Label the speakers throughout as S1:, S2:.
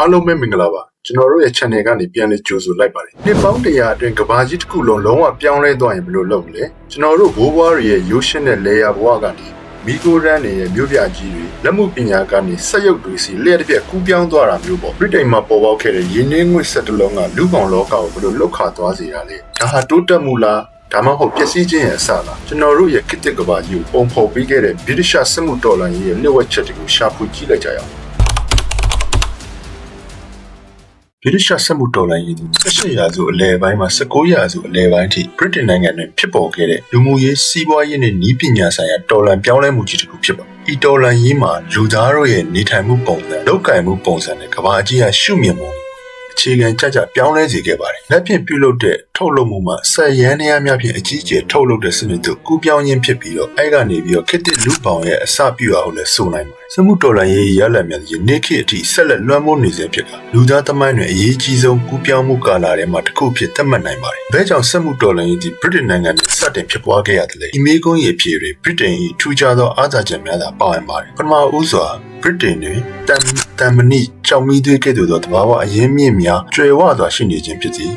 S1: အားလုံးပဲမင်္ဂလာပါကျွန်တော်တို့ရဲ့ channel ကနေပြန်လည်ကြိုဆိုလိုက်ပါတယ်နှစ်ပေါင်းတရာအတွင်းကဘာကြီးတစ်ခုလုံးလုံးဝပြောင်းလဲသွားရင်ဘယ်လိုလုပ်မလဲကျွန်တော်တို့ဘိုးဘွားတွေရဲ့ရိုးရှင်းတဲ့ layer ဘဝကနေမီကိုရန်နေတဲ့မြို့ပြကြီးတွေလက်မှုပညာကနေစက်ရုပ်တွေစီလျှက်တစ်ပြက်ကူးပြောင်းသွားတာမျိုးပေါ့ဗြိတိန်မှာပေါ်ပေါက်ခဲ့တဲ့ရင်းနှီးငွေဆက်တလုံးကလူကောင်လောကကိုဘယ်လိုလှုပ်ခါသွားစေတာလဲဒါဟာတိုးတက်မှုလားဒါမှမဟုတ်ပျက်စီးခြင်းရဲ့အစလားကျွန်တော်တို့ရဲ့ခေတ်သစ်ကဘာကြီးကိုပုံဖော်ပေးခဲ့တဲ့ဗြိတိရှစစ်မှုတော်လှန်ရေးရဲ့လျှို့ဝှက်ချက်တွေကိုရှာဖွေကြည့်လိုက်ကြရအောင် ဗြိတိရှဆက်မှုတော်လှန်ရေးသူ18ရာစုအလယ်ပိုင်းမှာ19ရာစုအလယ်ပိုင်းထိဗြိတိန်နိုင်ငံတွင်ဖြစ်ပေါ်ခဲ့တဲ့လူမှုရေးစီးပွားရေးနဲ့နည်းပညာဆိုင်ရာတော်လှန်ပြောင်းလဲမှုကြီးတစ်ခုဖြစ်ပါတယ်။ဤတော်လှန်ရေးမှာလူသားတို့ရဲ့နေထိုင်မှုပုံစံ၊လုပ်ကိုင်မှုပုံစံနဲ့ကမ္ဘာကြီးဟာရှုမြင်မှုအခြေခံကြကြပြောင်းလဲစေခဲ့ပါတယ်။လက်ဖြင့်ပြုလုပ်တဲ့ထုတ်လုပ်မှုမှာဆက်ရန်တရားများဖြင့်အကြီးအကျယ်ထုတ်လုပ်တဲ့စနစ်တို့ကူးပြောင်းခြင်းဖြစ်ပြီးတော့အဲ့ကနေပြီးတော့ခေတ်သစ်လူပောင်ရဲ့အစပြုအောင်လည်းဆိုနိုင်ပါတယ်။စမှုတော်လှန်ရေးရလဒ်များယနေ့ခေတ်အထိဆက်လက်လွှမ်းမိုးနေစေဖြစ်ကလူသားသမိုင်းတွင်အရေးကြီးဆုံးကူးပြောင်းမှုကာလထဲမှာတစ်ခုဖြစ်သတ်မှတ်နိုင်ပါတယ်။ဘဲကြောင့်စမှုတော်လှန်ရေးသည်ဗြိတိန်နိုင်ငံတွင်စတင်ဖြစ်ပွားခဲ့ရတယ်လေ။ဒီမေကုန်းရဲ့အဖြစ်တွေဗြိတိန်၏ထူးခြားသောအားသာချက်များသာပါဝင်ပါတယ်။ပထမဦးစွာဗြိတိန်တွင်တမ်တမ်မနီကြောင်မီသွေးကဲ့သို့သောတဘာဝအရင်းမြစ်များကျွယ်ဝစွာရှိနေခြင်းဖြစ်သည်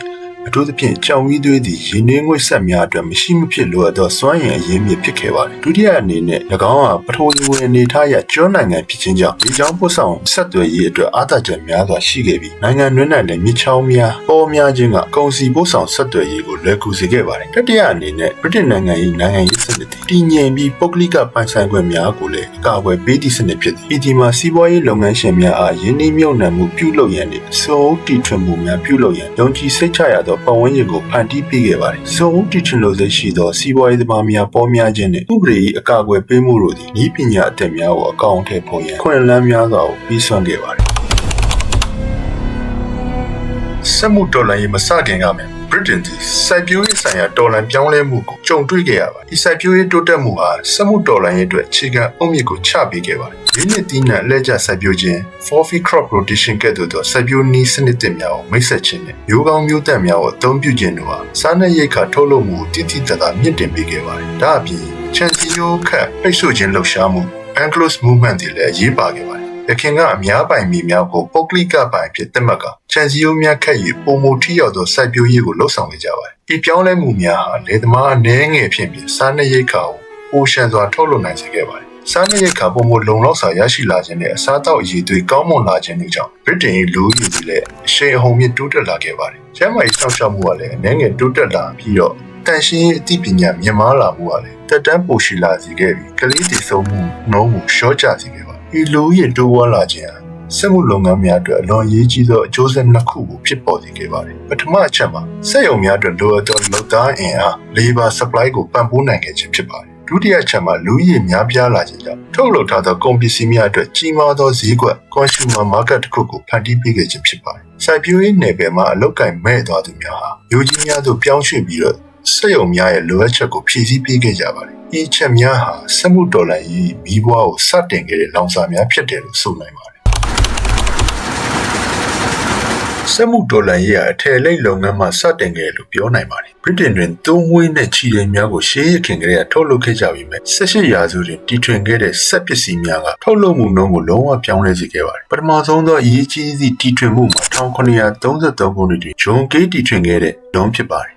S1: အထူးသဖြင့်ကြောင်မီသွေးသည်ရင်းနှင်းငွေ့ဆက်များအတွက်မရှိမဖြစ်လိုအပ်သောစွမ်းရည်အရင်းမြစ်ဖြစ်ခဲ့ပါတယ်ဒုတိယအနေနဲ့၎င်းဟာပထဝီဝင်အနေထားရကျွန်းနိုင်ငံဖြစ်ခြင်းကြောင့်ဒီကြောင့်ပို့ဆောင်ဆက်သွယ်ရေးအတွက်အားသာချက်များစွာရှိခဲ့ပြီးနိုင်ငံတွင်း၌လည်းမြစ်ချောင်းများပေါ်များခြင်းကကုန်စည်ပို့ဆောင်ဆက်သွယ်ရေးကိုလွယ်ကူစေခဲ့ပါတယ်တတိယအနေနဲ့ဗြိတိန်နိုင်ငံ၏နိုင်ငံရေးစနစ်သည်တည်ငြိမ်ပြီးပုဂ္ဂလိကပိုင်ဆိုင်ခွင့်များကိုလည်းအကာအကွယ်ပေးသည့်စနစ်ဖြစ်သည်ဒီဒီမှာစီးပွားရေးလုပ်ငန်းရှင်များအားယင်းနှိမ့်မြုပ်နှံမှုပြုလုပ်ရန်နှင့်စုံတီထွင်မှုများပြုလုပ်ရန်ယုံကြည်စိတ်ချရသောပတ်ဝန်းကျင်ကိုဖန်တီးပေးခဲ့ပါတယ်။စုံတီထွင်လို့စိတ်ရှိသောစီးပွားရေးသမားများပေါ်များခြင်းနှင့်ဥပဒေ၏အကာအကွယ်ပေးမှုတို့သည်ဤပညာအသက်များကိုအကောင့်ထဲပေါ်ရန်ခွင့်လန်းများစွာကိုပြီးစွမ်းခဲ့ပါတယ်။စက်မှုတော်လှန်ရေးမစတင်ကမှ ဗြိတိန်သည်စိုက်ပျိုးရေးဆိုင်ရာတော်လှန်ပြောင်းလဲမှုကိုကြုံတွေ့ခဲ့ရပါတယ်။ဒီစိုက်ပျိုးရေးတိုးတက်မှုဟာစက်မှုတော်လှန်ရေးအတွက်အခြေခံအုတ်မြစ်ကိုချပေးခဲ့ပါတယ်။ဒီနှစ်တီးနှံလက်ကျစိုက်ပျိုးခြင်း forfeit crop rotation ကဲ့သို့သောစိုက်ပျိုးနည်းစနစ်သစ်များကိုမိတ်ဆက်ခြင်းနဲ့မျိုးကောင်းမျိုးသက်များကိုအသုံးပြုခြင်းတို့ဟာစားနပ်ရိက္ခာထုတ်လုပ်မှုကိုတည်တည်တသာမြင့်တင်ပေးခဲ့ပါတယ်။ဒါအပြင်ချန်စီယိုခတ်ပိတ်ဆို့ခြင်းလှုပ်ရှားမှု Anglos movement တွေလည်းအရေးပါခဲ့ပါတယ်။ ရခင်ကအများပိုင်မြေများကိုပုဂ္ဂလိကပိုင်ဖြစ်သတ်မှတ်ကချန်စီယိုများခက်၍ပုံမထိရောက်သောစိုက်ပျိုးရေးကိုလှုပ်ဆောင်နေကြပါတယ်။ဒီပြောင်းလဲမှုများဟာလေသမားအနှဲငယ်ဖြစ်ပြီးစားနပ်ရိက္ခာကိုပိုရှန်စွာထုတ်လုပ်နိုင်စေခဲ့ပါတယ်။စားနပ်ရိက္ခာပုံမလုံလောက်စွာရရှိလာခြင်းနဲ့အစားအသောက်အရည်အသွေးကောင်းမွန်လာခြင်းတို့ကြောင့်ဗြိတိန်၏လူဦးရေကြီးလည်းအရှိန်အဟုန်မြင့်တိုးတက်လာခဲ့ပါတယ်။ကျန်းမာရေးစောင့်ရှောက်မှုကလည်းအနှဲငယ်တိုးတက်လာပြီးတော့တန်ရှင်းရေးအသိပညာမြင့်မားလာမှုကလည်းတက်တန်းပိုရှိလာစေခဲ့ပြီးကလေးတည်ဆုံမှုနှုံးမှုရှော့ကျစေခဲ့ ပါတယ်။ဒီလူဦးရေတိုးဝါလာခြင်းဟာစက်မှုလုပ်ငန်းများအတွက်အလွန်အရေးကြီးသောအကျိုးဆက်နှစ်ခုကိုဖြစ်ပေါ်စေခဲ့ပါတယ်။ပထမအချက်မှာစက်ရုံများအတွက်လိုအပ်သောလုပ်သားအင်အား labor supply ကိုပံ့ပိုးနိုင်ခဲ့ခြင်းဖြစ်ပါတယ်။ဒုတိယချက်မှာလူဦးရေများပြားလာခြင်းကြောင့်ထုတ်လုပ်ထားသောကုန်ပစ္စည်းများအတွက်ကြီးမားသောဈေးကွက် consumer market တစ်ခုကိုဖန်တီးပေးခဲ့ခြင်းဖြစ်ပါတယ်။စိုက်ပျိုးရေးနယ်ပယ်မှာအလုပ်ကိုင်မဲ့သွားသူများဟာလူကြီးများသို့ပြောင်းရွှေ့ပြီးတော့ စက်ရုံများရဲ့လိုအပ်ချက်ကိုဖြည့်ဆည်းပေးခဲ့ကြပါတယ်။ဒီချက်များဟာစက်မှုဒေါ်လာရေးမိဘွားကိုစတင်ခဲ့တဲ့လောင်စာများဖြစ်တယ်လို့ဆိုနိုင်ပါတယ်စက်မှုဒေါ်လာရေးအထည်လိပ်လုပ်ငန်းမှစတင်ခဲ့လို့ပြောနိုင်ပါတယ်။ဗြိတိန်တွင်သုံးမွေးနဲ့ချီတွေများကိုရှေးရခင်ကလေးကထုတ်လုပ်ခဲ့ကြပြီးမြဲ18ရာစုတွင်တီထွင်ခဲ့တဲ့စက်ပစ္စည်းများကထုတ်လုပ်မှုနှုန်းကိုလုံးဝပြောင်းလဲစေခဲ့ပါတယ်။ပထမဆုံးသောအရေးကြီးသည့်တီထွင်မှုမှာ1933ခုနှစ်တွင်ဂျွန်ကေးတီထွင်ခဲ့တဲ့ဒွန်ဖြစ်ပါတယ်။၎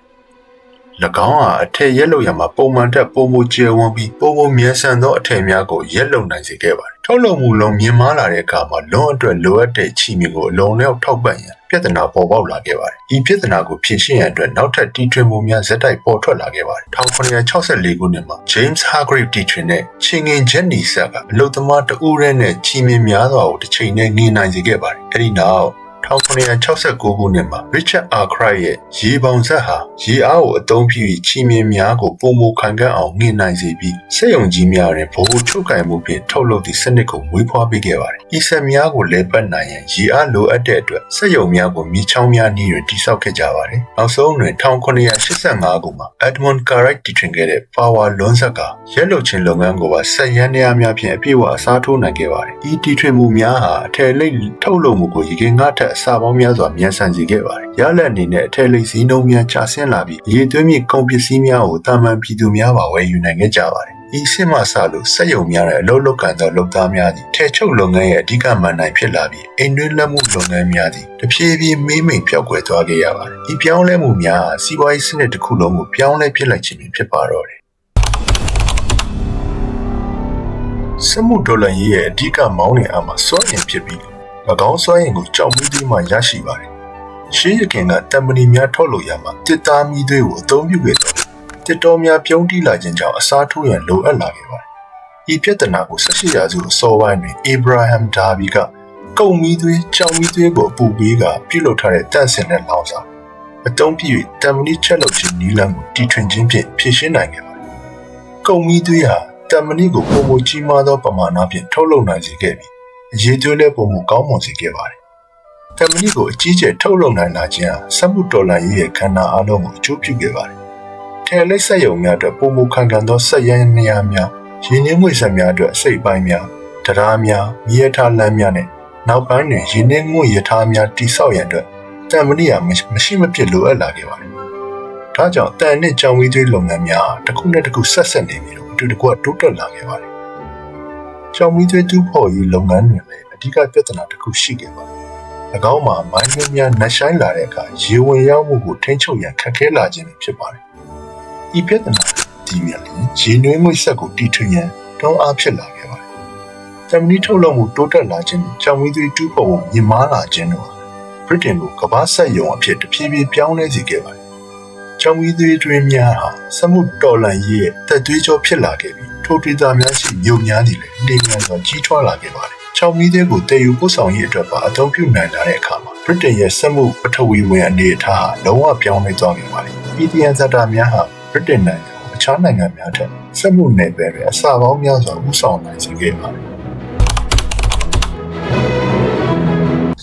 S1: င်းဟာအထည်ရက်လုပ်ရမှာပုံမှန်တက်ပုံမကျယ်ဝန်းပြီးပုံပုံမြန်ဆန်သောအထည်များကိုရက်လုပ်နိုင်စေခဲ့ပါတယ်။ထုတ်လုပ်မှုလုံးမြင့်မားလာတဲ့အခါမှာလွန်အတွက်လိုအပ်တဲ့ချီမြင့်ကိုအလုံးလျောက်ထောက်ပံ့ရန်ပြဿနာပေါ်ပေါက်လာခဲ့ပါတယ်။ဤပြဿနာကိုဖြေရှင်းရန်အတွက်နောက်ထပ်တီထွင်မှုများဇက်တိုက်ပေါ်ထွက်လာခဲ့ပါတယ်။1964ခုနှစ်မှာ James Hargreave တီထွင်တဲ့ချင်းငင်ဂျက်နီဆာကအလုသမားတဦးရဲနဲ့ချီမြင့်များစွာကိုတစ်ချိန်နဲ့ငင်နိုင်စေခဲ့ပါတယ်။အဲဒီနောက် 1969ခုနှစ်မှာ Richard Arkwright ရဲ့ရေပေါင်ဆက်ဟာရေအားကိုအသုံးပြုပြီးချီမြင်များကိုပုံမခံကန့်အောင်ငင်နိုင်စေပြီးစက်ယုံကြီးများတွင်ဗဟိုချုပ်ကင်မှုဖြင့်ထုတ်လုပ်သည့်စနစ်ကိုမွေးဖွားပေးခဲ့ပါတယ်။ဤဆက်များကိုလဲပတ်နိုင်ရန်ရေအားလိုအပ်တဲ့အတွက်စက်ယုံများကိုမြေချောင်းများနည်းတွင်တိစောက်ခဲ့ကြပါတယ်။နောက်ဆုံးတွင်1985ခုမှာ Edmund Carrick တည်ထွင်ခဲ့တဲ့ Power လွန်းဆက်ကရက်လုချင်းလုပ်ငန်းကိုပါဆက်ရန်နေရာများဖြင့်အပြည့်အဝအစားထိုးနိုင်ခဲ့ပါတယ်။ဤတည်ထွင်မှုများဟာအထည်လိပ်ထုတ်လုပ်မှုကိုရေကင်းငါထက်အစာပေါင်းများစွာမြန်ဆန်စေခဲ့ပါတယ်။ရလက်အနေနဲ့အထည်လိပ်စည်းနှုန်းများကျဆင်းလာပြီးရေသွင်းမြေကုန်ပစ္စည်းများကိုတာမန်ပြည်သူများပါဝယ်ယူနိုင်ခဲ့ကြပါတယ်။ဤစစ်မှဆလို့စက်ယုံများတဲ့အလုပ်လုပ်ကန်သောလုပ်သားများသည်ထဲချုပ်လုပ်ငန်းရဲ့အဓိကမန်နိုင်ဖြစ်လာပြီးအိမ်တွင်းလက်မှုလုပ်ငန်းများသည်တဖြည်းဖြည်းမေးမိန်ပြောက်ကွယ်သွားခဲ့ရပါတယ်။ဤပြောင်းလဲမှုများစီးပွားရေးစနစ်တစ်ခုလုံးကိုပြောင်းလဲဖြစ်လိုက်ခြင်းဖြစ်ပါတော့တယ်။စမှုဒေါ်လာရေးရဲ့အဓိကမောင်းနှင်အားမှာစွမ်းအင်ဖြစ်ပြီး၎ င်းစွမ်းအင်ကိုကြောက်မီးသွေးမှရရှိပါတယ်။ရှေးရခင်ကတမဏီများထုတ်လို့ရမှာတစ်သားမီးသွေးကိုအသုံးပြုခဲ့တော့တစ်တော်များပြုံးတီးလာခြင်းကြောင့်အစားထိုးရန်လိုအပ်လာခဲ့ပါတယ်။ဤပြဿနာကို18ရာစုအစောပိုင်းတွင်အေဗရာဟမ်ဒါဘီကကုံမီးသွေးကြောင်မီးသွေးကိုအပူပေးကပြုလုပ်ထားတဲ့တန့်စင်တဲ့လောင်စာအတုံးပြည့်တမဏိချက်လုပ်ခြင်းနီလန်းကိုတီထွင်ခြင်းဖြင့်ဖြည့်ရှင်းနိုင်ခဲ့ပါတယ်။ကုံမီးသွေးဟာတမဏိကိုပုံမကြီးမားသောပမာဏဖြင့်ထုတ်လုပ်နိုင်စေခဲ့ပြီး အရေးသွေးလည်းပုံမကောင်းမွန်စေခဲ့ပါတယ်။တမဏိကိုအကြီးကျယ်ထုတ်လုပ်နိုင်လာခြင်းဟာစက်မှုတော်လှန်ရေးရဲ့ခန္ဓာအလုံးကိုအကျိုးပြုခဲ့ပါတယ်ထဲလက်ဆက်ယုံများအတွက်ပုံမခံကန်သောဆက်ရန်နေရာများရင်းနှီးငွေဆက်များအတွက်အစိတ်ပိုင်းများတရားများမြေရထားလမ်းများနဲ့နောက်ပိုင်းတွင်ရင်းနှီးငွေရထားများတိဆောက်ရန်အတွက်တန်မဏိယာမရှိမဖြစ်လိုအပ်လာခဲ့ပါတယ်။ဒါကြောင့်တန်နဲ့ကြောင်ဝီးသွေးလုပ်ငန်းများတစ်ခုနဲ့တစ်ခုဆက်ဆက်နေပြီးတော့အတူတကွတိုးတက်လာခဲ့ပါတယ်။ ကြောင်ဝီးသွေးတူးဖော်ရေးလုပ်ငန်းတွေလည်းအဓိကပြဿနာတစ်ခုရှိခဲ့ပါတယ်။၎င်းမှာမိုင်းရင်းများနှဆိုင်လာတဲ့အခါရေဝင်ရောက်မှုကိုထိန်းချုပ်ရန်ခက်ခဲလာခြင်းဖြစ်ပါတယ်ဤပြဿနာဒီမြက်လေးရေနွေးငွေဆက်ကိုတီထွင်ရန်တောင်းအားဖြစ်လာခဲ့ပါတယ်။ဂျမနီထုတ်လုပ်မှုတိုးတက်လာခြင်းနဲ့ကြောင်ဝီသွေးတူးပေါ်မြင့်မားလာခြင်းတို့ဗြိတိန်ကိုကမ္ဘာဆက်ယုံအဖြစ်တဖြည်းဖြည်းပြောင်းလဲစေခဲ့ပါတယ်။ ကြောင်ဝီသွေးတွင်များဟာစမှုတော်လန်ရေးရဲ့တက်သွေးကြောဖြစ်လာခဲ့ပြီးထိုဒေသများရှိမြို့များသည်လည်းနေမြန်စွာကြီးထွားလာခဲ့ပါတယ်။ချောင်မီးတွေကိုတည်ယူပို့ဆောင်ရေးအတွက်ပါအသုံးပြုနိုင်လာတဲ့အခါမှာဗြိတိန်ရဲ့စက်မှုပထဝီဝင်အနေအထားဟာလုံးဝပြောင်းလဲသွားခဲ့ပါတယ်။ပြည်ထန်ဇာတာများဟာဗြိတိန်နိုင်ငံကိုအခြားနိုင်ငံများထက်စက်မှုနယ်ပယ်တွေအစပေါင်းများစွာဥဆောင်နိုင်စေခဲ့ပါတယ်။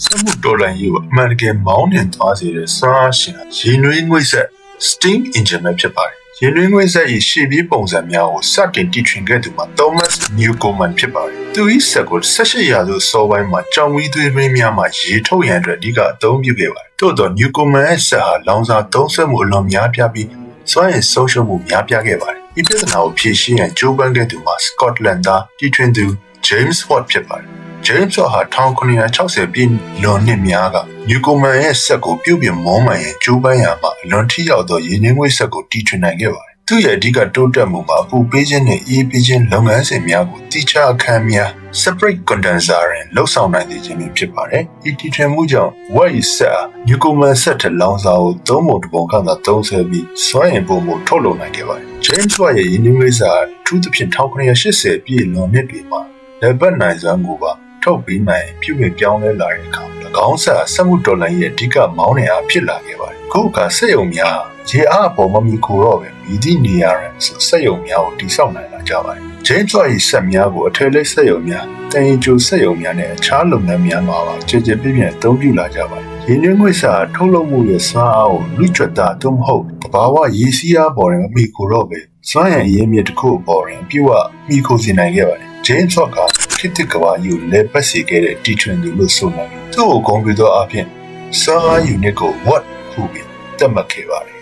S1: စက်မှုဒေါ်လာရေးကိုအမေရိကန်မောင်းနှင်သွားစေတဲ့စွမ်းအားရှင်ရေနွေးငွေ့ဆက် steam engine ပဲဖြစ်ပါတယ်။ရေနွေးငွေ့ဆက်၏ရှေ့ပြေးပုံစံများကိုစတင်တည်ထွင်ခဲ့သူမှာ Thomas Newcomen ဖြစ်ပါတယ်။သူ၏ဆက်ကို18ရာစုစောပိုင်းမှာကြောင်ဝီးသွေးရင်းများမှာရေထုတ်ရန်အတွက်အဓိကအသုံးပြုခဲ့ပါတယ်။ထို့သော Newcomen ရဲ့ဆက်ဟာလောင်စာသုံးစွဲမှုအလွန်များပြားပြီးစွမ်းရည်ဆုံးရှုံးမှုများပြားခဲ့ပါတယ်။ဒီပြဿနာကိုဖြေရှင်းရန်ဂျိုးပန်းခဲ့သူမှာ Scotland သားတီထွင်သူ James Watt ဖြစ်ပါတယ်။ James Watt ဟာ1960ပြည့်လွန်နှစ်များက Newcomen ရဲ့ဆက်ကိုပြုတ်ပြမောမှန်ရဲ့ဂျိုးပန်းရာမှာအလွန်ထိရောက်သောရင်းနှီးငွေ့ဆက်ကိုတီထွင်နိုင်ခဲ့ပါတယ်။သူ့ရဲ့အဓိကတိုးတက်မှုမှာအပူပေးခြင်းနဲ့အေးပေးခြင်းလုပ်ငန်းစဉ်များကိုတိကျအခမ်းများ separate condenser ရင်လှုပ်ဆောင်နိုင်ခြင်းဖြစ်ပါတယ်။ဒီတီထွင်မှုကြောင့် white set Newcomen set ထလောင်စာကိုသုံးပုံတစ်ပုံကသာသုံးဆွဲပြီးစွမ်းအင်ပုံမှုထုတ်လုပ်နိုင်ခဲ့ပါတယ်။ James Watt ရဲ့ရင်းနှီးငွေ့စာထူးသဖြင့်1980ပြည့်လွန်နှစ်တွေမှာလက်ပတ်နိုင်စွမ်းကိုပါ ထုတ်ပြီးနိုင်ပြုပြင်ပြောင်းလဲလာတဲ့အခါ၎င်းဆက်စက်မှုဒေါ်လာရဲ့အဓိကမောင်းနှင်အားဖြစ်လာခဲ့ပါတယ်။ခုအခါစက်ရုံများရေအားပေါ်မမီကိုတော့ပဲမိသည့်နေရာရန်စက်ရုံများကိုတိစောက်နိုင်လာကြပါတယ်။ James Watt ၏ဆက်များကိုအထည်လေးစက်ရုံများတန်ရင်ကျိုစက်ရုံများနဲ့အခြားလုပ်ငန်းများမှာပါကြည်ကြည်ပြည့်ပြည့်အသုံးပြုလာကြပါတယ်။ရင်းနှီးငွေ့စာထုတ်လုပ်မှုရဲ့စွမ်းအားကိုလူချွတ်တာသို့မဟုတ်တဘာဝရည်စည်းအားပေါ်တွင်မမီကိုတော့ပဲစွမ်းရည်အရင်းမြစ်တစ်ခုအပေါ်တွင်ပြည့်ဝမိခိုစေနိုင်ခဲ့ပါတယ်။ James Watt က ခေတ်သစ်ကဘာကြီးကိုလဲပတ်စေခဲ့တဲ့တီထွင်သူလို့ဆိုနိုင်သူ့ကိုဂုဏ်ပြုသောအဖြစ်စွမ်းအား unit ကို watt ဟုပြီးသတ်မှတ်ခဲ့ပါတယ်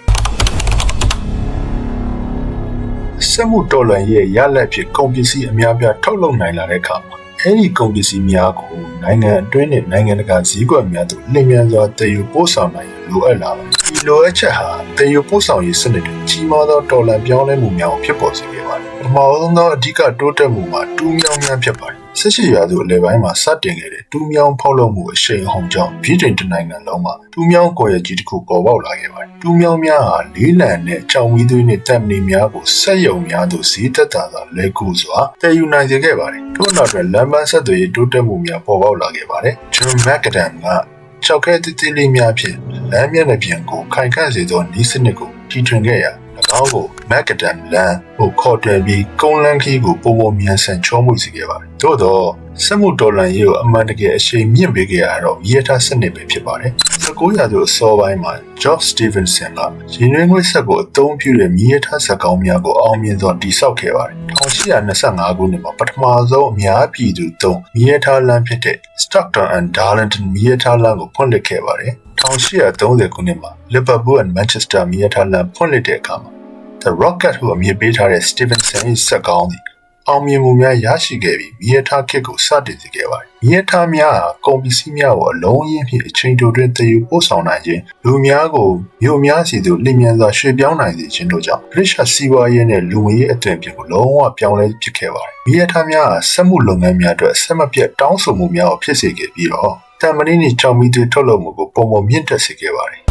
S1: စက်မှုတော်လှန်ရေးရလက်ဖြစ်ကုန်ပစ္စည်းအများပြားထုတ်လုပ်နိုင်လာတဲ့အခါမှာအဲဒီကုန်ပစ္စည်းများကိုနိုင်ငံအတွင်းနဲ့နိုင်ငံတကာဈေးကွက်များသို့လျင်မြန်စွာတည်ယူပို့ဆောင်နိုင်လိုအပ်လာပါတယ်။ဒီလိုအပ်ချက်ဟာတည်ယူပို့ဆောင်ရေးစနစ်တွင်ကြီးမားသောတော်လှန်ပြောင်းလဲမှုများကိုဖြစ်ပေါ်စေခဲ့ပါတယ်။ပထမဆုံးသောအဓိကတိုးတက်မှုမှာတူးမြောင်းများဖြစ်ပါတယ်။ ဆက်ရှိရာသို့အလဲပိုင်းမှာစတင်ခဲ့တဲ့တူးမြောင်းဖောက်လုပ်မှုအရှိန်အဟုန်ကြောင့်ပြည်တွင်တနိုင်ငံလုံးမှာတူးမြောင်းကော်ရကြီးတစ်ခုပေါ်ပေါက်လာခဲ့ပါတယ်။တူးမြောင်းများဟာလေးလံနဲ့ကြောင်ဝီးသွေးနဲ့တပ်မဏီများကိုဆက်ယုံများသို့ဈေးသက်သာစွာလဲကူစွာတည်ယူနိုင်စေခဲ့ပါတယ်။ထို့နောက်တွင်လမ်းပန်းဆက်သွယ်ရေးတိုးတက်မှုများပေါ်ပေါက်လာခဲ့ပါတယ်။ John McAdam ကကြောက်ခဲတိတိလေးများဖြင့်လမ်းမျက်နှာပြင်ကိုခိုင်ခန့်စေသောဤစနစ်ကိုတီထွင်ခဲ့ရာ၎င်းကို Macadam လမ်းကိုခေါ်တွယ်ပြီးကုန်းလန်းခီးကိုပုံပုံမြန်ဆန်ချောမွေ့စေခဲ့ပါတယ်။ သို့သောစက်မှုဒေါ်လာရေးကိုအမှန်တကယ်အရှိန်မြင့်ပေးခဲ့ရတော့မြေထားစနစ်ပဲဖြစ်ပါတယ်။1900ရာစုအစောပိုင်းမှာ George Stephenson ကရင်းနှီးငွေ့ဆက်ကိုအသုံးပြုတဲ့မြေထားစက်ကောင်းများကိုအောင်မြင်စွာတည်ဆောက်ခဲ့ပါတယ်။1825ခုနှစ်မှာပထမဆုံးအများပြည်သူသုံးမြေထားလမ်းဖြစ်တဲ့ Stockton and Darlington မြေထားလမ်းကိုဖွင့်လှစ်ခဲ့ပါတယ်။1830ခုနှစ်မှာ Liverpool and Manchester မြေထားလမ်းဖွင့်လှစ်တဲ့အခါမှာတ The Rocket ဟုအမည်ပေးထားတဲ့ Stevenson ၏စက်ကောင်းသည် အောင်မြင်မှုများရရှိခဲ့ပြီးမြေထားခစ်ကိုစတင်စေခဲ့ပါတယ်။မြေထားများဟာကုန်ပစ္စည်းများကိုအလုံးရင်းဖြင့်အချိန်တိုတွင်တည်ယူပို့ဆောင်နိုင်ခြင်းလူများကိုမြို့များစီသို့လျင်မြန်စွာရွှေ့ပြောင်းနိုင်စေခြင်းတို့ကြောင့် British စီးပွားရေးနဲ့လူမှုရေးအသွင်ပြကိုလုံးဝပြောင်းလဲဖြစ်ခဲ့ပါတယ်။မြေထားများဟာစက်မှုလုပ်ငန်းများအတွက်ဆက်မပြတ်တောင်းဆိုမှုများကိုဖြစ်စေခဲ့ပြီးတော့တမ်မနီနီချောင်မီတွေထုတ်လုပ်မှုကိုပုံပုံမြင့်တက်စေခဲ့ပါတယ်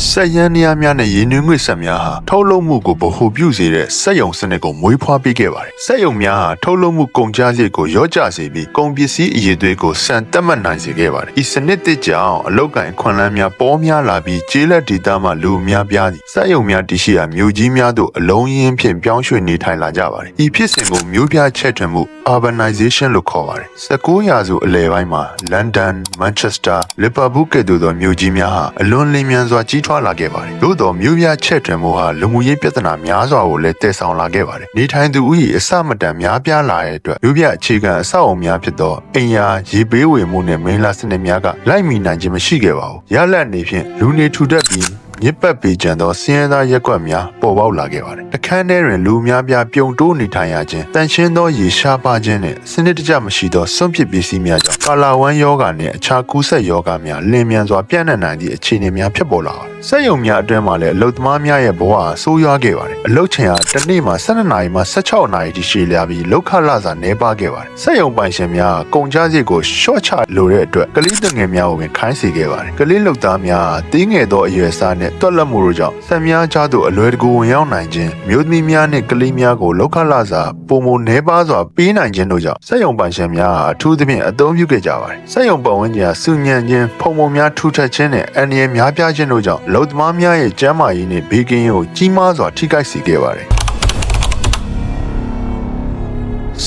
S1: စက်ရန်နေရာများနဲ့ရင်းနှီးငွေ့ဆက်များဟာထုတ်လုပ်မှုကိုဗဟိုပြုစေတဲ့စက်ယုံစနစ်ကိုမွေးဖွားပေးခဲ့ပါတယ်။စက်ယုံများဟာထုတ်လုပ်မှုကုန်ကျစရိတ်ကိုရော့ကျစေပြီးကုန်ပစ္စည်းအရေးသွေးကိုစံတက်မှတ်နိုင်စေခဲ့ပါတယ်။ဤစနစ်တစ်ကြောင့်အလောက်ကန်ခွန်လန်းများပေါများလာပြီးကျေးလက်ဒေသမှလူများပြားသည်စက်ယုံများတရှိရာမြို့ကြီးများသို့အလုံးရင်းဖြင့်ပြောင်းရွှေ့နေထိုင်လာကြပါတယ်။ဤဖြစ်စဉ်ကိုမြို့ပြချက်ထွင်မှု urbanization လို့ခေါ်ပါတယ်။19ရာစုအလယ်ပိုင်းမှာ London, Manchester, Liverpool ကဲ့သို့သောမြို့ကြီးများဟာအလွန်လင်းမြန်စွာကြီးထွားလာခဲ့ပါတယ်။သို့သောမြို့ပြချက်တွင်မှုဟာလူမှုရေးပြဿနာများစွာကိုလည်းတည်ဆောင်လာခဲ့ပါတယ်။နေထိုင်သူဦးရေအစမတန်များပြားလာတဲ့အတွက်မြို့ပြအခြေခံအဆောက်အအုံများဖြစ်သောအိမ်ယာရေပေးဝေမှုနဲ့မိန်းလာစနစ်များကလိုက်မီနိုင်ခြင်းမရှိခဲ့ပါဘူး။ရလတ်နေဖြင့်လူနေထူထပ်ပြီး မြစ်ပတ်ပေကြံသောစင်းရဲသားရက်ကွက်များပေါ်ပေါက်လာခဲ့ပါတယ်။တခန်းထဲတွင်လူများပြားပြုံတိုးနေထိုင်ရခြင်းတန်ရှင်းသောရေရှားပါခြင်းနဲ့စနစ်တကျမရှိသောစွန့်ပစ်ပစ္စည်းများကြောင့်ကာလာဝမ်းယောဂါနှင့်အခြားကူးစက်ယောဂါများလင်းမြန်စွာပြန့်နှံ့နိုင်သည့်အခြေအနေများဖြစ်ပေါ်လာပါတယ်။စက်ရုံများအတွင်းမှာလည်းအလုတ်သမားများရဲ့ဘဝအဆိုးရွားခဲ့ပါတယ်။အလုတ်ချိန်ဟာတစ်နေ့မှာ12နာရီမှ16နာရီထိရှည်လျားပြီးလောက်ခလာစာနှဲပါခဲ့ပါတယ်။စက်ရုံပိုင်ရှင်များကုန်ကြစည်ကိုရှော့ချလိုတဲ့အတွက်ကလေးတငယ်များကိုပင်ခိုင်းစေခဲ့ပါတယ်။ကလေးလုတ်သားများတင်းငယ်သောအရွယ်စားနဲ့တွက်လက်မှုတို့ကြောင့်ဆက်များကြားသို့အလွယ်တကူဝင်ရောက်နိုင်ခြင်းမြို့သမီးများနှင့်ကလေးများကိုလောက်ခလာစာပုံမနှဲပါစွာပေးနိုင်ခြင်းတို့ကြောင့်စက်ရုံပိုင်ရှင်များအထူးသဖြင့်အသုံးပြုခဲ့ကြပါတယ်။စက်ရုံပတ်ဝန်းကျင်ဆူညံခြင်းဖုံဖုံများထူထပ်ခြင်းနဲ့အန္တရာယ်များပြားခြင်းတို့ကြောင့်လုံသမားများရဲ့ကျန်းမာရေးနဲ့ဘေးကင်းရေးကိုကြီးမားစွာထိခိုက်စေခဲ့ပါတယ်။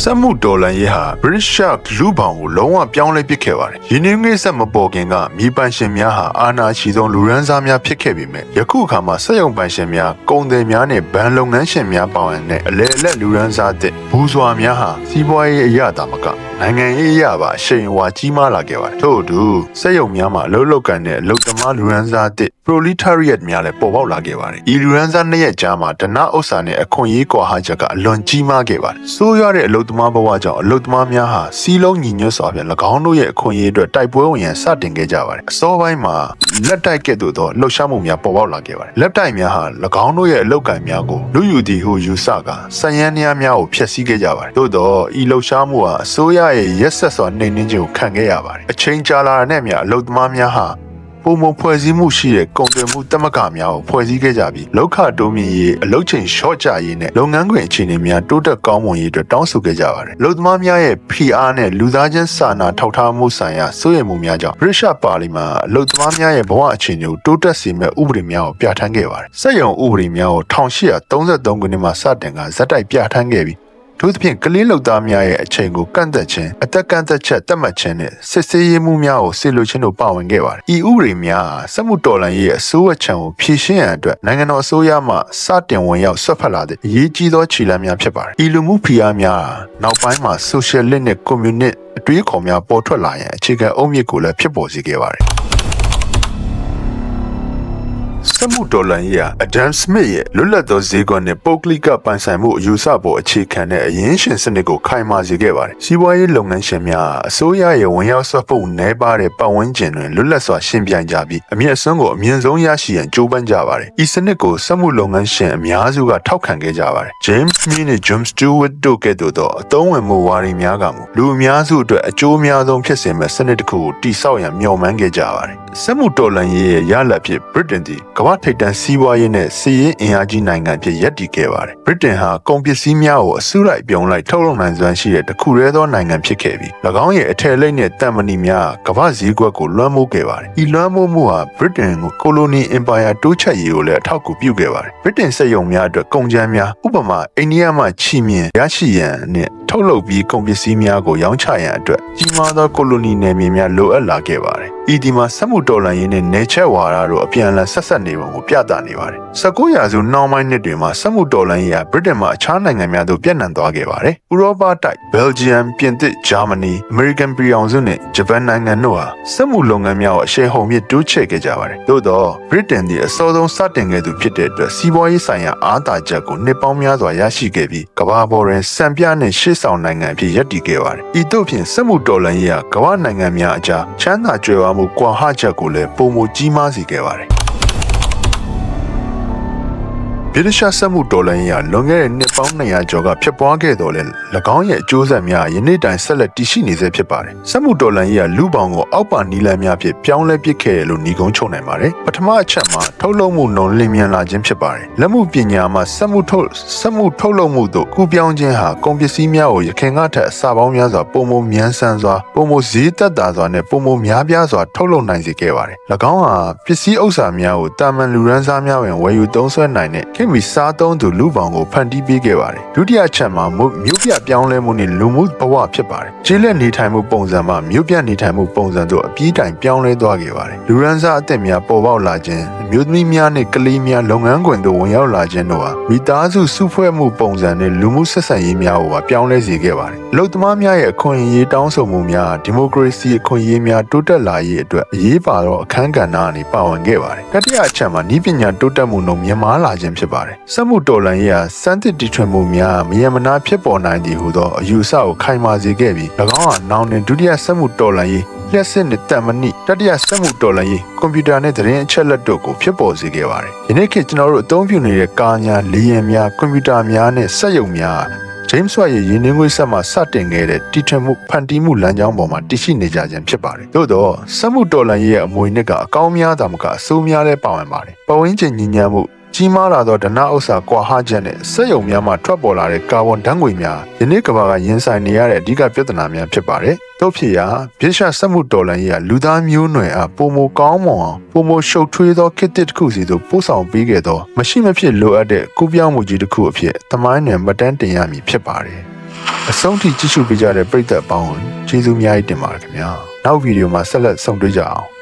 S1: စက်မှုဒေါ်လာရေးဟာ British Shark လူပောင်ကိုလုံးဝပြောင်းလဲပစ်ခဲ့ပါတယ်။ရင်းနှီးငွေ့ဆက်မပေါ်ခင်ကမြေပန်ရှင်များဟာအာဏာရှိဆုံးလူရန်စားများဖြစ်ခဲ့ပေမဲ့ယခုအခါမှာစက်ရုံပန်ရှင်များကုန်သည်များနဲ့ဗန်လုပ်ငန်းရှင်များပါဝင်တဲ့အလဲအလက်လူရန်စားတဲ့ဘူးစွာများဟာစီးပွားရေးအရသာမကနိုင်ငံရေးအရပါအရှိန်အဝါကြီးမားလာခဲ့ပါတယ်။ထို့အတူစက်ရုံများမှာအလုပ်လုပ်ကန်တဲ့အလုပ်သမားလူရန်စားတဲ့ proletariat များလည်းပေါ်ပေါက်လာခဲ့ပါတယ်။ဤလူရန်စားနှစ်ရက်ကြားမှာဒနာဥစ္စာနဲ့အခွင့်အရေးကွာဟချက်ကအလွန်ကြီးမားခဲ့ပါတယ်။ဆိုးရွားတဲ့အလုပ်သမားဘဝကြောင့်အလုပ်သမားများဟာစီးလုံးညီညွတ်စွာဖြင့်၎င်းတို့ရဲ့အခွင့်အရေးအတွက်တိုက်ပွဲဝင်ရန်စတင်ခဲ့ကြပါတယ်။အစောပိုင်းမှာလက်တိုက်ကဲ့သို့သောလှုပ်ရှားမှုများပေါ်ပေါက်လာခဲ့ပါတယ်။လက်တိုက်များဟာ၎င်းတို့ရဲ့အလုပ်ကံများကိုလူယူသည်ဟုယူဆကာစံရန်များများကိုဖျက်ဆီးခဲ့ကြပါတယ်။သို့သောဤလှုပ်ရှားမှုဟာအစိုးရရဲ့ရက်ဆက်စွာနှိမ်နင်းခြင်းကိုခံခဲ့ရပါတယ်။အချိန်ကြာလာတဲ့မြအလုပ်သမားများဟာပုံမဖွဲ့စည်းမှုရှိတဲ့ကုန်သွယ်မှုတမကများကိုဖွဲ့စည်းခဲ့ကြပြီးလောက်ခတိုးမြင့်ရေးအလုပ်ချိန်ရှော့ချရေးနဲ့လုပ်ငန်းခွင်အခြေအနေများတိုးတက်ကောင်းမွန်ရေးအတွက်တောင်းဆိုခဲ့ကြပါတယ်။လုပ်သမားများရဲ့ PR နဲ့လူသားချင်းစာနာထောက်ထားမှုဆိုင်ရာစိုးရိမ်မှုများကြောင့် British ပါလီမန်အလုပ်သမားများရဲ့ဘဝအခြေအနေကိုတိုးတက်စေမယ့်ဥပဒေများကိုပြဋ္ဌာန်းခဲ့ပါတယ်။စက်ရုံဥပဒေများကို1833ခုနှစ်မှာစတင်ကဇက်တိုက်ပြဋ္ဌာန်းခဲ့ပြီး ထို့သဖြင့်ကလေးလုံသားများရဲ့အချိန်ကိုကန့်သက်ခြင်းအသက်ကန့်သက်ချက်တတ်မှတ်ခြင်းနဲ့စစ်ဆေးရေးမှုများကိုဆေလိုခြင်းတို့ပါဝင်ခဲ့ပါတယ်။ဤဥပဒေများစက်မှုတော်လှန်ရေးရဲ့အစိုးရချံကိုဖြည့်ရှင်းရန်အတွက်နိုင်ငံတော်အစိုးရမှစတင်ဝင်ရောက်ဆွတ်ဖက်လာတဲ့အရေးကြီးသောခြေလှမ်းများဖြစ်ပါတယ်။ဤလူမှုဖိအားများနောက်ပိုင်းမှာ socialist နဲ့ communist အတွေးအခေါ်များပေါ်ထွက်လာရန်အခြေခံအုတ်မြစ်ကိုလည်းဖြစ်ပေါ်စေခဲ့ပါတယ်။စ က်မှုဒေါ်လာရေးဟာအဒမ်စမစ်ရဲ့လွတ်လပ်သောဈေးကွက်နဲ့ပုဂ္ဂလိကပိုင်ဆိုင်မှုအယူဆပေါ်အခြေခံတဲ့အရင်းရှင်စနစ်ကိုခိုင်မာစေခဲ့ပါတယ်။စီးပွားရေးလုပ်ငန်းရှင်များအစိုးရရဲ့ဝင်ရောက်ဆွတ်ဖို့နည်းပါးတဲ့ပတ်ဝန်းကျင်တွင်လွတ်လပ်စွာရှင်ပြိုင်ကြပြီးအမြင့်ဆုံးကိုအမြင့်ဆုံးရရှိရန်ကြိုးပမ်းကြပါတယ်။ဤစနစ်ကိုစက်မှုလုပ်ငန်းရှင်အများစုကထောက်ခံခဲ့ကြပါတယ်။ James Smith နဲ့ John Stewart တို့ကဲ့သို့သောအသုံးဝင်မှုဝါဒီများကမူလူအများစုအတွက်အကျိုးအများဆုံးဖြစ်စေမယ့်စနစ်တစ်ခုကိုတိစောက်ရန်မျှော်မှန်းခဲ့ကြပါတယ်။စက်မှုတော်လှန်ရေးရဲ့ရလဒ်ဖြစ် Britain သည်ကမ္ဘာထိပ်တန်းစီးပွားရေးနဲ့စီးရင်အင်အားကြီးနိုင်ငံဖြစ်ရပ်တည်ခဲ့ပါတယ်။ Britain ဟာကုန်ပစ္စည်းများကိုအစုလိုက်ပြုံလိုက်ထုတ်လုပ်နိုင်စွမ်းရှိတဲ့တခုတည်းသောနိုင်ငံဖြစ်ခဲ့ပြီး၎င်းရဲ့အထည်လိပ်နဲ့တံမဏီများကမ္ဘာဈေးကွက်ကိုလွှမ်းမိုးခဲ့ပါတယ်။ဤလွှမ်းမိုးမှုဟာ Britain ကို Colony Empire တိုးချက်ရေးကိုလည်းအထောက်အကူပြုခဲ့ပါတယ်။ Britain စက်ရုံများအတွက်ကုန်ကျန်းများဥပမာအိန္ဒိယမှချီမြင်ရရှိရန်နဲ့ထုတ်လုပ်ပြီးကုန်ပစ္စည်းများကိုရောင်းချရန်အတွက်ကြီးမားသော colony နယ်မြေများလိုအပ်လာခဲ့ပါတယ်။ ဤဒီမှာစက်မှုတော်လှန်ရေးနဲ့နေချက်ဝါဒတို့အပြန်အလှန်ဆက်ဆက်နေပုံကိုပြသနေပါတယ်19ရာစုနှောင်းပိုင်းနှစ်တွေမှာစက်မှုတော်လှန်ရေးဟာဗြိတိန်မှာအခြားနိုင်ငံများသို့ပြန့်နှံ့သွားခဲ့ပါတယ်ဥရောပတိုက်ဘယ်လ်ဂျီယမ်ပြင်သစ်ဂျာမနီအမေရိကန်ပြည်အောင်စုနဲ့ဂျပန်နိုင်ငံတို့ဟာစက်မှုလုပ်ငန်းများကိုအရှိန်ဟုန်မြင့်တိုးချဲ့ခဲ့ကြပါတယ်သို့တော့ဗြိတိန်သည်အစောဆုံးစတင်ခဲ့သူဖြစ်တဲ့အတွက်စီးပွားရေးဆိုင်ရာအားသာချက်ကိုနှစ်ပေါင်းများစွာရရှိခဲ့ပြီးကမ္ဘာပေါ်တွင်စံပြနှင့်ရှေ့ဆောင်နိုင်ငံအဖြစ်ရပ်တည်ခဲ့ပါတယ်ဤသို့ဖြင့်စက်မှုတော်လှန်ရေးဟာကမ္ဘာနိုင်ငံများအကြားချမ်းသာကြွယ်ဝမှုကွာဟချက်ကိုလည်းပုံမကြီးမားစေခဲ့ပါတယ် ဗြိတိရှစက်မှုတော်လှန်ရေးဟာလွန်ခဲ့တဲ့နှစ်ပေါင်း200ကျော်ကဖြစ်ပွားခဲ့တော်လဲ၎င်းရဲ့အကျိုးဆက်များယနေ့တိုင်ဆက်လက်တည်ရှိနေဆဲဖြစ်ပါတယ်။စက်မှုတော်လှန်ရေးဟာလူပောင်ကိုအောက်ပါနီလန်းများဖြင့်ပြောင်းလဲပစ်ခဲ့တယ်လို့ညီကုန်းချုပ်နိုင်ပါတယ်။ပထမအချက်မှာထုတ်လုပ်မှုနှုန်းလျင်မြန်လာခြင်းဖြစ်ပါတယ်။လက်မှုပညာမှာစက်မှုထုတ်စက်မှုထုတ်လုပ်မှုတို့ကူပြောင်းခြင်းဟာကုန်ပစ္စည်းများကိုရခင်ကထက်အစပေါင်းများစွာပုံမမြန်ဆန်စွာပုံမဈေးသက်သာစွာနဲ့ပုံမများပြားစွာထုတ်လုပ်နိုင်စေခဲ့ပါတယ်။၎င်းဟာပစ္စည်းဥစ္စာများကိုတာမန်လူရန်စားများဝင်ဝယ်ယူသုံးစွဲနိုင်တဲ့ခင်မီစားသုံးသူလူပောင်ကိုဖန်တီးပေးခဲ့ပါတယ်။ဒုတိယချက်မှာမြို့ပြပြောင်းလဲမှုနဲ့လူမှုဘဝဖြစ်ပါတယ်။ကျေးလက်နေထိုင်မှုပုံစံမှာမြို့ပြနေထိုင်မှုပုံစံတို့အပြီးတိုင်ပြောင်းလဲသွားခဲ့ပါတယ်။လူရန်စားအသစ်များပေါ်ပေါက်လာခြင်းအမျိုးသမီးများနဲ့ကလေးများလုပ်ငန်းခွင်သို့ဝင်ရောက်လာခြင်းတို့ဟာမိသားစုစုဖွဲ့မှုပုံစံနဲ့လူမှုဆက်ဆံရေးများကိုပါပြောင်းလဲစေခဲ့ပါတယ်။လူသမားများရဲ့အခွင့်အရေးတောင်းဆိုမှုများဒီမိုကရေစီအခွင့်အရေးများတိုးတက်လာရေးအတွက်အရေးပါသောအခန်းကဏ္ဍအနေပါဝင်ခဲ့ပါတယ်။တတိယအချက်မှာဤပညာတိုးတက်မှုနှုန်းမြင့်မားလာခြင်းဖြစ်ပါတယ်။စက်မှုတော်လှန်ရေးဟာစမ်းသစ်တီထွင်မှုများမယမနာဖြစ်ပေါ်နိုင်သည်ဟုသောအယူအဆကိုခိုင်မာစေခဲ့ပြီး၎င်းဟာနောင်တွင်ဒုတိယစက်မှုတော်လှန်ရေးလျှက်စစ်နဲ့တန်မဏိတတိယစက်မှုတော်လှန်ရေးကွန်ပျူတာနဲ့သတင်းအချက်လက်တို့ကိုဖြစ်ပေါ်စေခဲ့ပါတယ်။ယနေ့ခေတ်ကျွန်တော်တို့အသုံးပြုနေတဲ့ကားများလေယာဉ်များကွန်ပျူတာများနဲ့စက်ရုံများဂျိမ်းစ်ဝတ်ရဲ့ရင်းနှီးငွေဆက်မှစတင်ခဲ့တဲ့တီထွင်မှုဖန်တီးမှုလမ်းကြောင်းပေါ်မှာတည်ရှိနေကြခြင်းဖြစ်ပါတယ်။သို့တော့စက်မှုတော်လှန်ရေးရဲ့အမွေနှစ်ကအကောင်းများတာမကအဆိုးများလည်းပါဝင်ပါတယ်။ပဝင်းကျင်ညီညာမှု ကြီးမားလာသောဒနာဥစ္စာကွာဟချက်နဲ့စက်ယုံများမှထွက်ပေါ်လာတဲ့ကာဗွန်ဓာတ်ငွေများယနေ့ကမ္ဘာကရင်ဆိုင်နေရတဲ့အဓိကပြဿနာများဖြစ်ပါတယ်။တို့ဖြစ်ရာဗြိတိရှစက်မှုတော်လှန်ရေးကလူသားမျိုးနွယ်အားပုံမကောင်းမွန်အောင်ပုံမရှုပ်ထွေးသောခေတ်တစ်တစ်ခုစီသို့ပို့ဆောင်ပေးခဲ့သောမရှိမဖြစ်လိုအပ်တဲ့ကူးပြောင်းမှုကြီးတစ်ခုအဖြစ်သမိုင်းနယ်မတန်းတင်ရမည်ဖြစ်ပါတယ်။အဆုံးထိကြည့်ရှုပေးကြတဲ့ပရိသတ်အပေါင်းကျေးဇူးအများကြီးတင်ပါတယ်ခင်ဗျာ။နောက်ဗီဒီယိုမှာဆက်လက်ဆုံတွေ့ကြအောင်